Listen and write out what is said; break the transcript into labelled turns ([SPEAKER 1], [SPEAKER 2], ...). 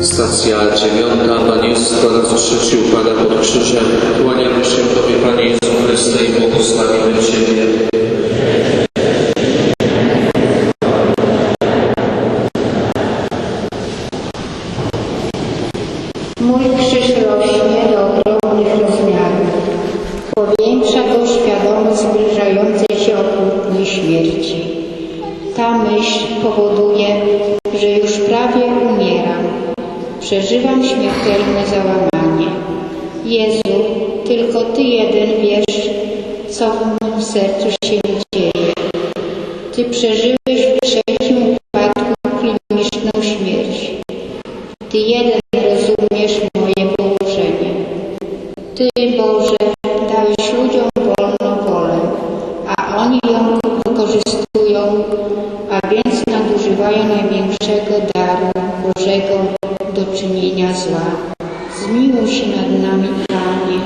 [SPEAKER 1] Stacja dziewiąta. Pan Jezus po raz trzeci upada pod krzyżem. Kłaniamy się Tobie, Panie Jezu Chryste, i błogosławimy Ciebie.
[SPEAKER 2] Mój krzyż rośnie do ogromnych rozmiarów. Powiększa go świadomość zbliżającej się okrutnej śmierci. Ta myśl powoduje, Przeżywam śmiertelne załamanie. Jezu, tylko Ty jeden wiesz, co w moim sercu się dzieje. Ty przeżyłeś w trzecim upadku kliniczną śmierć. Ty jeden rozumiesz moje położenie. Ty, Boże, dałeś ludziom wolną wolę, a oni ją wykorzystują, a więc nadużywają największego daru Bożego do czynienia zła. Zmiłuj się nad nami, Panie.